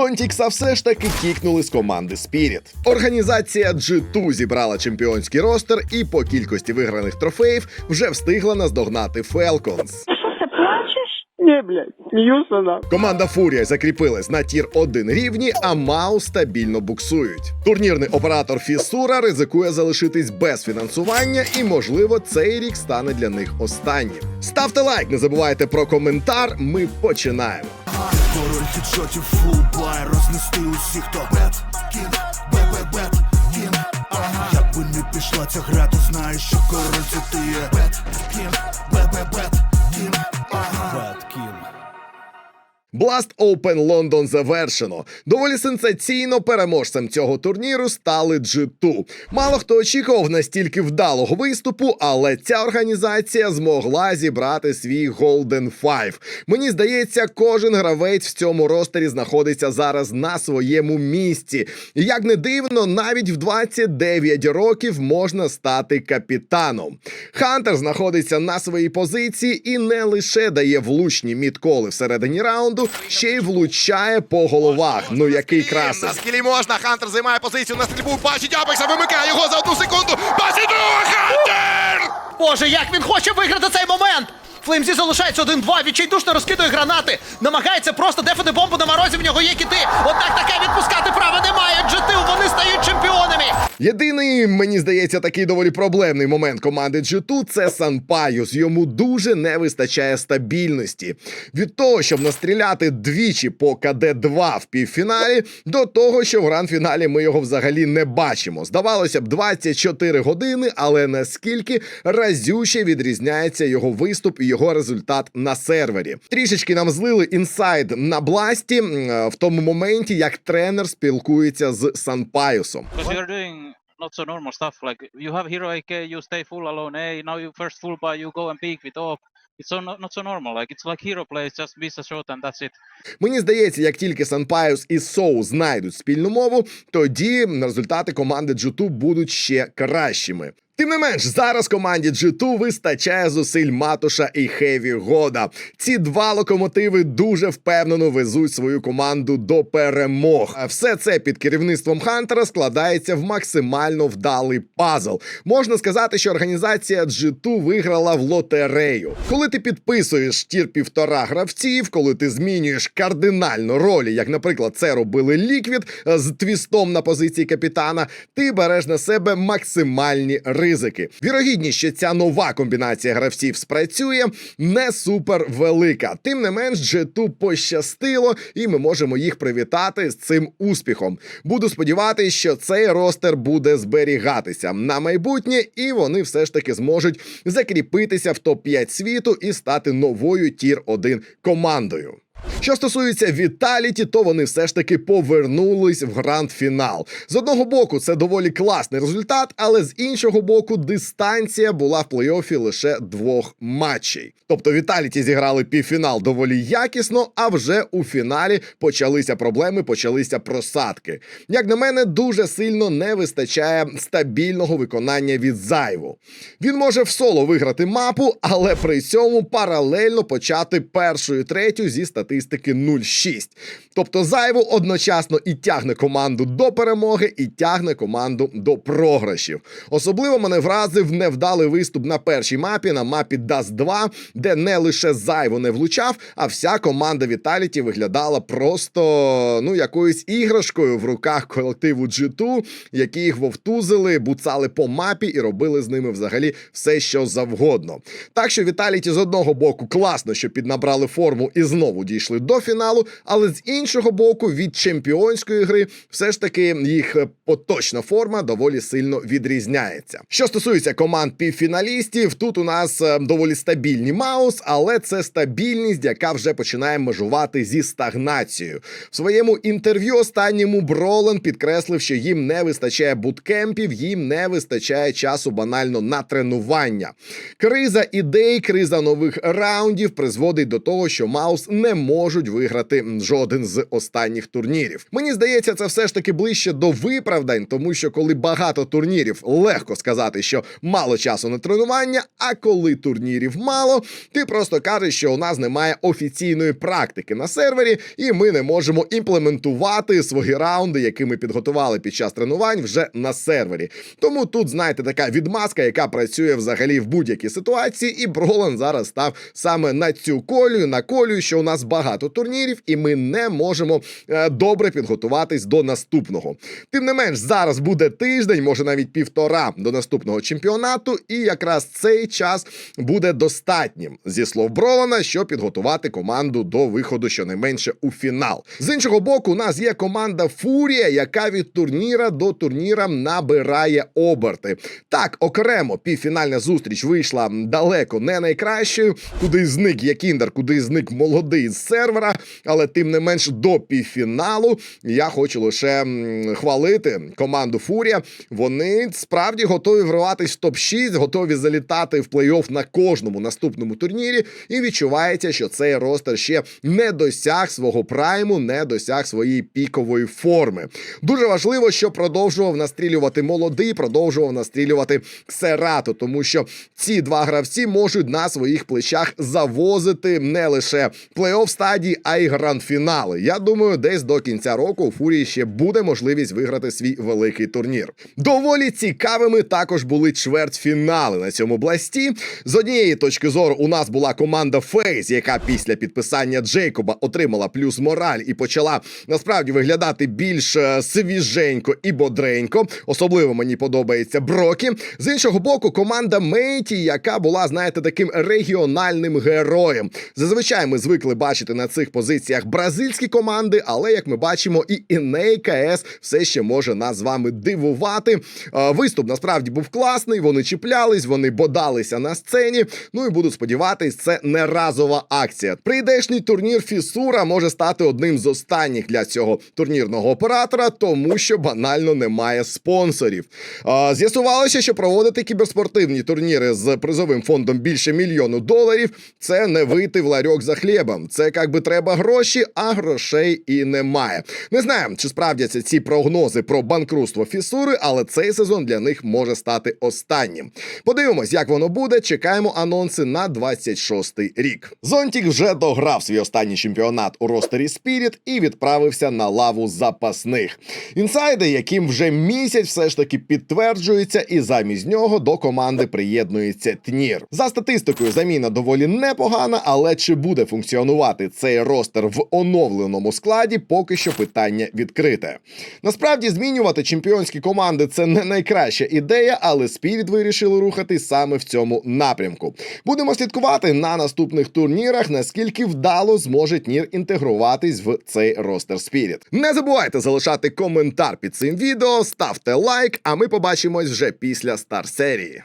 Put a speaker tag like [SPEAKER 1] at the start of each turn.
[SPEAKER 1] Зонтікса все ж таки кікнули з команди Spirit. Організація G2 зібрала чемпіонський ростер і по кількості виграних трофеїв вже встигла наздогнати Falcons.
[SPEAKER 2] Блядь, на.
[SPEAKER 1] Команда Фурія закріпилась на тір 1 рівні, а Мау стабільно буксують. Турнірний оператор Фісура ризикує залишитись без фінансування, і, можливо, цей рік стане для них останнім. Ставте лайк, не забувайте про коментар. Ми починаємо.
[SPEAKER 3] Король хідшотів фулбай рознести усіх, хто бет Кін, бе-бе-бет, кін. Ага. Як би не пішла ця гра, то знаєш, що король це ти є. Бет, кін, бе-бе-бет, Бет, кін
[SPEAKER 1] Blast Open London завершено. Доволі сенсаційно переможцем цього турніру стали G2. Мало хто очікував настільки вдалого виступу, але ця організація змогла зібрати свій Golden Five. Мені здається, кожен гравець в цьому ростері знаходиться зараз на своєму місці. І як не дивно, навіть в 29 років можна стати капітаном. Хантер знаходиться на своїй позиції і не лише дає влучні мідколи всередині раунду, ще й влучає по головах. Ну який красень.
[SPEAKER 4] На скілі можна, Хантер займає позицію на стрільбу, бачить Апекса, вимикає його за одну секунду. Бачить друга Хантер!
[SPEAKER 5] Боже, як він хоче виграти цей момент! Флеймзі залишається 1-2, відчайдушно розкидує гранати, намагається просто дефати бомбу на морозі, в нього є кіти. Однак таке відпускати права немає. Джетил, вони стають чемпіонами.
[SPEAKER 1] Єдиний, мені здається, такий доволі проблемний момент команди G2 – це Санпайус. Йому дуже не вистачає стабільності. Від того, щоб настріляти двічі по КД-2 в півфіналі, до того, що в гранд-фіналі ми його взагалі не бачимо. Здавалося б, 24 години, але наскільки разюче відрізняється його виступ і його результат на сервері. Трішечки нам злили інсайд на бласті в тому моменті, як тренер спілкується з Санпайусом.
[SPEAKER 6] Doing not so normal stuff. Like you have hero AK, you stay full alone A. Now you first full buy, you go and peek with op. It's so not, not so normal. Like it's like hero plays, just miss a shot and that's it.
[SPEAKER 1] Мені здається, як тільки Санпайус і Соу знайдуть спільну мову, тоді результати команди G2 будуть ще кращими. Тим не менш, зараз команді G2 вистачає зусиль Матуша і Хеві Года. Ці два локомотиви дуже впевнено везуть свою команду до перемог. А все це під керівництвом Хантера складається в максимально вдалий пазл. Можна сказати, що організація G2 виграла в лотерею. Коли ти підписуєш тір півтора гравців, коли ти змінюєш кардинально ролі, як, наприклад, це робили Ліквід е, з твістом на позиції капітана, ти береш на себе максимальні ризики. Вірогідність, що ця нова комбінація гравців спрацює, не супер велика. Тим не менш, G2 пощастило, і ми можемо їх привітати з цим успіхом. Буду сподіватися, що цей ростер буде зберігатися на майбутнє, і вони все ж таки зможуть закріпитися в топ-5 світу і стати новою тір 1 командою. Що стосується Віталіті, то вони все ж таки повернулись в гранд-фінал. З одного боку, це доволі класний результат, але з іншого боку, дистанція була в плей-офі лише двох матчей. Тобто Віталіті зіграли півфінал доволі якісно, а вже у фіналі почалися проблеми, почалися просадки. Як на мене, дуже сильно не вистачає стабільного виконання від зайву. Він може в соло виграти мапу, але при цьому паралельно почати першу і третю зі статистики 0-6. Тобто зайву одночасно і тягне команду до перемоги, і тягне команду до програшів. Особливо мене вразив невдалий виступ на першій мапі, на мапі Dust 2, де не лише зайво не влучав, а вся команда Віталіті виглядала просто ну якоюсь іграшкою в руках колективу G2, які їх вовтузили, буцали по мапі і робили з ними взагалі все, що завгодно. Так що Віталіті з одного боку класно, що піднабрали форму і знову дійшли до фіналу, але з іншого боку, від чемпіонської гри все ж таки їх е, поточна форма доволі сильно відрізняється. Що стосується команд півфіналістів, тут у нас е, доволі стабільні Маус, але це стабільність, яка вже починає межувати зі стагнацією. В своєму інтерв'ю останньому Бролан підкреслив, що їм не вистачає буткемпів, їм не вистачає часу банально на тренування. Криза ідей, криза нових раундів призводить до того, що Маус не можуть виграти жоден з останніх турнірів. Мені здається, це все ж таки ближче до виправдань, тому що коли багато турнірів, легко сказати, що мало часу на тренування. А коли турнірів мало, ти просто кажеш, що у нас немає офіційної практики на сервері, і ми не можемо імплементувати свої раунди, які ми підготували під час тренувань вже на сервері. Тому тут, знаєте, така відмазка, яка працює взагалі в будь-якій ситуації, і Бролан зараз став саме на цю колію, на колію, що у нас багато турнірів, і ми не можемо е, добре підготуватись до наступного. Тим не менш, зараз буде тиждень, може навіть півтора до наступного чемпіонату, і якраз цей час буде достатнім зі слов Бролана, щоб підготувати команду до виходу щонайменше у фінал. З іншого боку, у нас є команда Фурія, яка від турніра до турніра набирає оберти. Так, окремо півфінальна зустріч вийшла далеко не найкращою. Куди зник Якіндер, куди зник молодий з сервера, але тим не менш до півфіналу я хочу лише хвалити команду Фурія. Вони справді готові вриватись в топ-6, готові залітати в плей-офф на кожному наступному турнірі. І відчувається, що цей ростер ще не досяг свого прайму, не досяг своєї пікової форми. Дуже важливо, що продовжував настрілювати молодий, продовжував настрілювати Ксерато, тому що ці два гравці можуть на своїх плечах завозити не лише плей-офф стадії, а й гранд-фінали. Я думаю, десь до кінця року у Фурії ще буде можливість виграти свій великий турнір. Доволі цікавими також були чвертьфінали на цьому бласті. З однієї точки зору у нас була команда Фейс, яка після підписання Джейкоба отримала плюс мораль і почала насправді виглядати більш е, свіженько і бодренько. Особливо мені подобається Брокі. З іншого боку, команда Мейті, яка була, знаєте, таким регіональним героєм. Зазвичай ми звикли бачити на цих позиціях бразильські команди, але як ми бачимо, і Іней КС все ще може нас з вами дивувати. Виступ насправді був класний. Вони чіплялись, вони бодалися на сцені. Ну і буду сподіватись, це не разова акція. Прийдешній турнір Фісура може стати одним з останніх для цього турнірного оператора, тому що банально немає спонсорів. З'ясувалося, що проводити кіберспортивні турніри з призовим фондом більше мільйону доларів це не вийти в ларьок за хлібом. Це як би треба гроші, а грошей і немає. Не знаю, чи справдяться ці прогнози про банкрутство Фісури, але цей сезон для них може стати останнім. Подивимось, як воно буде. Чекаємо анонси на 26-й рік. Зонтік вже дограв свій останній чемпіонат у ростері Спіріт і відправився на лаву запасних. Інсайди, яким вже місяць все ж таки підтверджуються, і замість нього до команди приєднується Тнір. За статистикою, заміна доволі непогана, але чи буде функціонувати цей ростер в оновленому складі, поки що питання відкрите. Насправді змінювати чемпіонські команди це не найкраща ідея, але Спіріт вирішили рухати саме в цьому напрямку. Будемо слідкувати на наступних турнірах, наскільки вдало зможе Тнір інтегруватись в цей ростер Спіріт. Не забувайте залишати коментар під цим відео, ставте лайк, а ми побачимось вже після стар серії.